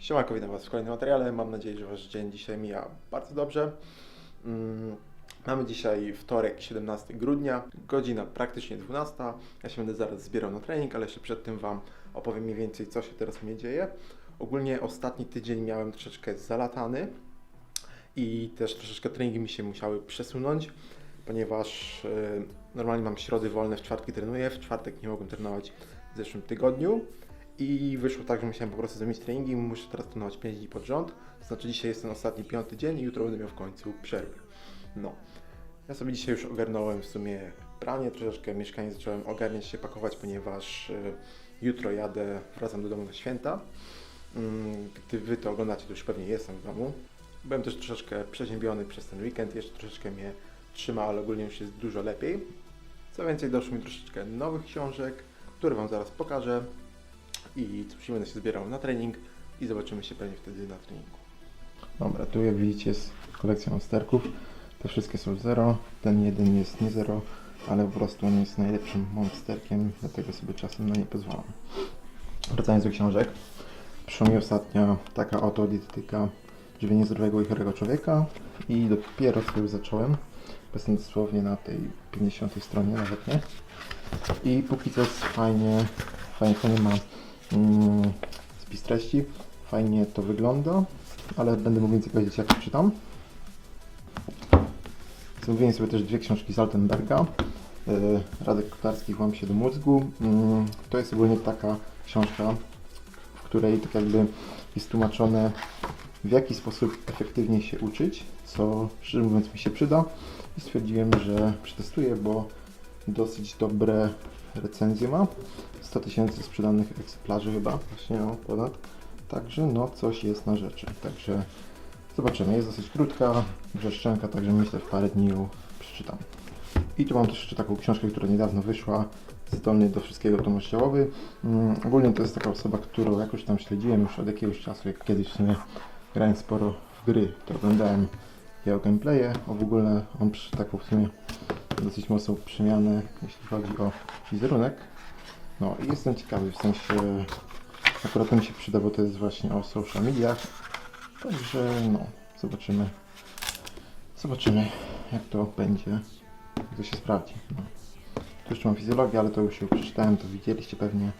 Siemanko, witam Was w kolejnym materiale. Mam nadzieję, że Wasz dzień dzisiaj mija bardzo dobrze. Mm, Mamy dzisiaj wtorek, 17 grudnia, godzina praktycznie 12. Ja się będę zaraz zbierał na trening, ale jeszcze przed tym Wam opowiem mniej więcej, co się teraz mnie dzieje. Ogólnie ostatni tydzień miałem troszeczkę zalatany i też troszeczkę treningi mi się musiały przesunąć, ponieważ e, normalnie mam środy wolne, w czwartki trenuję, w czwartek nie mogłem trenować w zeszłym tygodniu. I wyszło tak, że musiałem po prostu zrobić treningi muszę teraz trenować 5 dni pod rząd. Znaczy dzisiaj jest ten ostatni piąty dzień i jutro będę miał w końcu przerwę. No. Ja sobie dzisiaj już ogarnąłem w sumie pranie, troszeczkę mieszkanie zacząłem ogarniać się, pakować, ponieważ y, jutro jadę, wracam do domu na święta. Mm, Gdy Wy to oglądacie, to już pewnie jestem w domu. Byłem też troszeczkę przeziębiony przez ten weekend, jeszcze troszeczkę mnie trzyma, ale ogólnie już jest dużo lepiej. Co więcej, doszło mi troszeczkę nowych książek, które Wam zaraz pokażę i cóż, będę się zbierał na trening i zobaczymy się pewnie wtedy na treningu. Dobra, tu jak widzicie jest kolekcja monsterków. Te wszystkie są zero. Ten jeden jest nie zero, ale po prostu on jest najlepszym monsterkiem, dlatego sobie czasem na nie pozwalam. Wracając do książek. Przyszła mi ostatnio taka oto dietetyka żywienia zdrowego i chorego człowieka i dopiero sobie zacząłem. Jestem dosłownie na tej 50 stronie, nawet nie. I póki co jest fajnie, fajnie, fajnie ma mm, spis treści, fajnie to wygląda, ale będę mógł więcej powiedzieć jak to czytam. Zamówiłem sobie też dwie książki z Altenberga. Yy, Radek Kotarski, Łam się do mózgu. Mm, To jest ogólnie taka książka, w której tak jakby jest tłumaczone w jaki sposób efektywnie się uczyć, co szczerze mówiąc mi się przyda i stwierdziłem, że przetestuję, bo dosyć dobre recenzje ma. 100 tysięcy sprzedanych egzemplarzy chyba, właśnie o ponad. Także no coś jest na rzeczy. Także zobaczymy. Jest dosyć krótka, brzeszczenka, także myślę w parę dni ją przeczytam. I tu mam też jeszcze taką książkę, która niedawno wyszła. Zdolny do wszystkiego Tomasz Działowy. Mm, ogólnie to jest taka osoba, którą jakoś tam śledziłem już od jakiegoś czasu, jak kiedyś w sumie grałem sporo w gry, to oglądałem jego gameplaye, a w ogóle on przy taką w sumie dosyć mocną przemianę, jeśli chodzi o wizerunek. No i jestem ciekawy, w sensie akurat to mi się przyda, bo to jest właśnie o social mediach. Także no, zobaczymy. Zobaczymy jak to będzie, jak to się sprawdzi. No. Tu jeszcze mam fizjologię, ale to już ją przeczytałem, to widzieliście pewnie.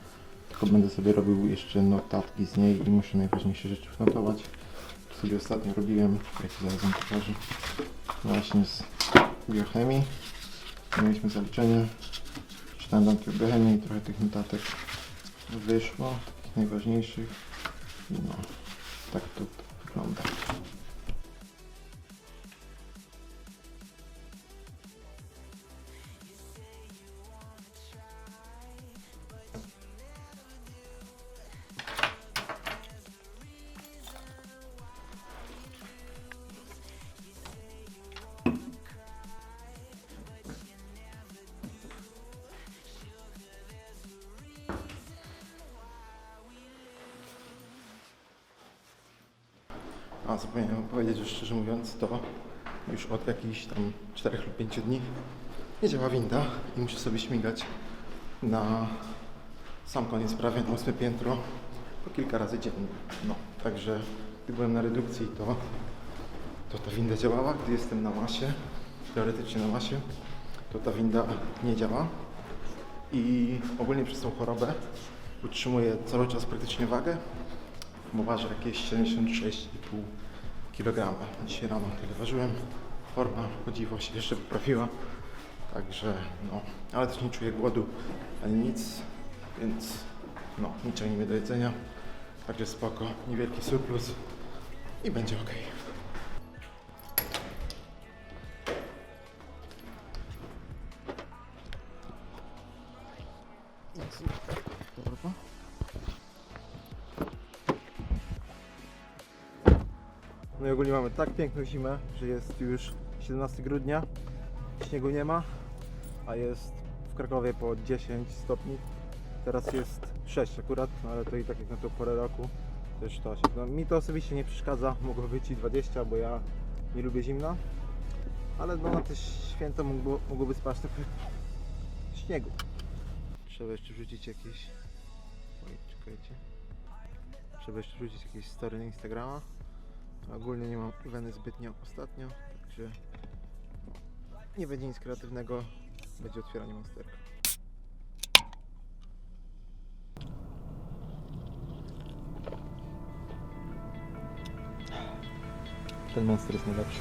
Tylko będę sobie robił jeszcze notatki z niej i muszę najważniejsze rzeczy wnotować. To sobie ostatnio robiłem, jak zaraz wam pokażę. Właśnie z biochemii. Mieliśmy zaliczenie. Czytałem tam tych biochemii, trochę tych notatek wyszło, takich najważniejszych. No, tak to wygląda. A zapomniałem powiedzieć, że szczerze mówiąc, to już od jakichś tam 4 lub 5 dni nie działa winda i muszę sobie śmigać na sam koniec prawie na 8 piętro po kilka razy dziennie. No, także gdy byłem na redukcji, to, to ta winda działała. Gdy jestem na masie, teoretycznie na masie, to ta winda nie działa. I ogólnie przez tą chorobę utrzymuję cały czas praktycznie wagę, bo ważę jakieś 76,5 kg. Dzisiaj rano tyle ważyłem. Forma o dziwo się jeszcze poprawiła. Także no, ale też nie czuję głodu ani nic, więc no, niczego nie do jedzenia. Także spoko, niewielki surplus i będzie ok. No i ogólnie mamy tak piękną zimę, że jest już 17 grudnia, śniegu nie ma, a jest w Krakowie po 10 stopni. Teraz jest 6 akurat, no ale to i tak jak na tą porę roku to się. No, mi to osobiście nie przeszkadza, mogło być i 20, bo ja nie lubię zimna, ale no na te święto mogło, mogłoby spać trochę śniegu. Trzeba jeszcze wrzucić jakieś. Oj, czekajcie. żeby jeszcze wrzucić jakieś story na Instagrama. Ogólnie nie mam weny zbytnio ostatnio, także nie będzie nic kreatywnego, będzie otwieranie monsterka. Ten monster jest najlepszy.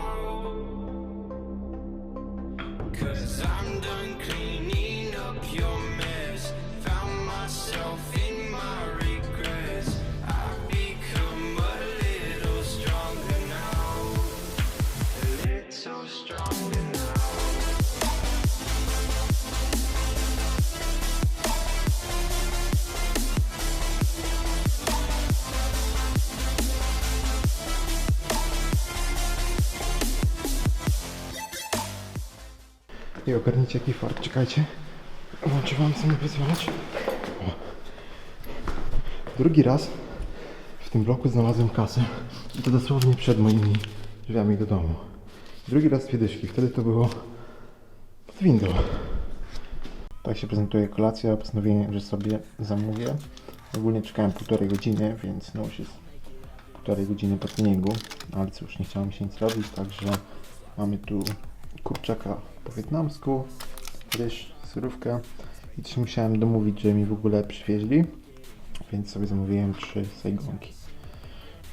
I ogarnijcie jaki fart, czekajcie. Włączę wam sobie wyzwalać. Drugi raz w tym bloku znalazłem kasę. I to dosłownie przed moimi drzwiami do domu. Drugi raz dwie dyszki, wtedy to było pod windą. Tak się prezentuje kolacja, postanowiłem, że sobie zamówię. Ogólnie czekałem półtorej godziny, więc no już jest półtorej godziny po treningu. Ale cóż, nie chciało mi się nic robić, także mamy tu kurczaka po wietnamsku, ryż, surówkę i też musiałem domówić, że mi w ogóle przywieźli, więc sobie zamówiłem trzy sajgonki.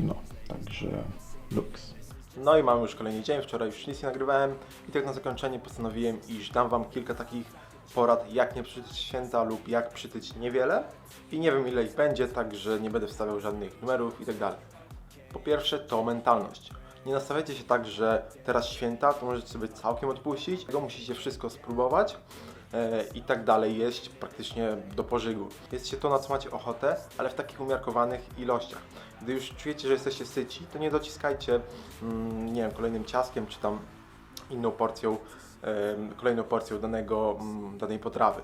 No, także luks. No i mamy już kolejny dzień, wczoraj już nic nie nagrywałem i tak na zakończenie postanowiłem, iż dam Wam kilka takich porad, jak nie przytyć święta lub jak przytyć niewiele i nie wiem ile ich będzie, także nie będę wstawiał żadnych numerów i tak dalej. Po pierwsze to mentalność. Nie nastawiajcie się tak, że teraz święta, to możecie sobie całkiem odpuścić, tylko musicie wszystko spróbować e, i tak dalej jeść praktycznie do pożygu. Jedzcie to, na co macie ochotę, ale w takich umiarkowanych ilościach. Gdy już czujecie, że jesteście syci, to nie dociskajcie, mm, nie wiem, kolejnym ciaskiem czy tam inną porcją, em, kolejną porcją danego, mm, danej potrawy.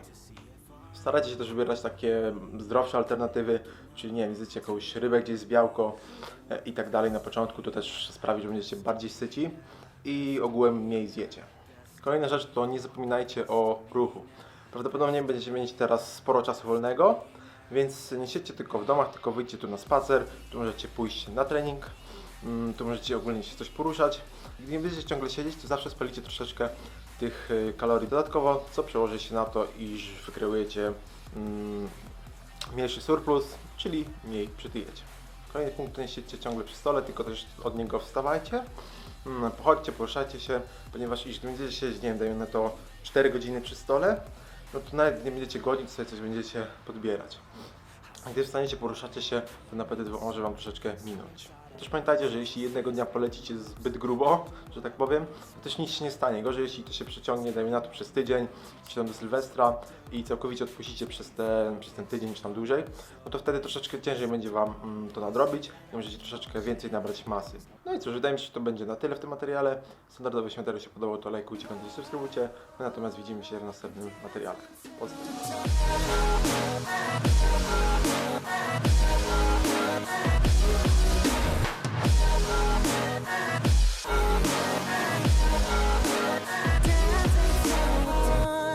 Starajcie się też wybierać takie zdrowsze alternatywy, czyli nie wiem, zjedzcie jakąś rybę, gdzie jest białko e, i tak dalej na początku, to też sprawi, że będziecie bardziej syci i ogółem mniej zjecie. Kolejna rzecz to nie zapominajcie o ruchu. Prawdopodobnie będziecie mieć teraz sporo czasu wolnego, więc nie siedźcie tylko w domach, tylko wyjdźcie tu na spacer, tu możecie pójść na trening, mm, tu możecie ogólnie się coś poruszać. Gdy nie będziecie ciągle siedzieć, to zawsze spalicie troszeczkę tych y, kalorii dodatkowo, co przełoży się na to, iż wykreujecie mm, mniejszy surplus, czyli mniej przytyjecie. Kolejny punkt nie siedźcie ciągle przy stole, tylko też od niego wstawajcie. Mm, Pochodźcie, poruszajcie się, ponieważ jeśli będziecie siedzieć, nie wiem, dajmy na to 4 godziny przy stole, no to nawet nie będziecie godzić, sobie coś będziecie podbierać. Gdy wstaniecie, poruszacie się, to na apetyt może Wam troszeczkę minąć. Też pamiętajcie, że jeśli jednego dnia polecicie zbyt grubo, że tak powiem, to też nic się nie stanie. Gorzej, jeśli to się przeciągnie, dajmy na to przez tydzień, czy tam do Sylwestra i całkowicie odpuścicie przez ten, przez ten tydzień, czy tam dłużej, no to wtedy troszeczkę ciężej będzie Wam mm, to nadrobić i możecie troszeczkę więcej nabrać masy. No i cóż, wydaje mi się, że to będzie na tyle w tym materiale. Standardowy jeśli materiał się podobał, to lajkujcie, komentujcie, subskrybujcie. My natomiast widzimy się w następnym materiale. Pozdrawiam.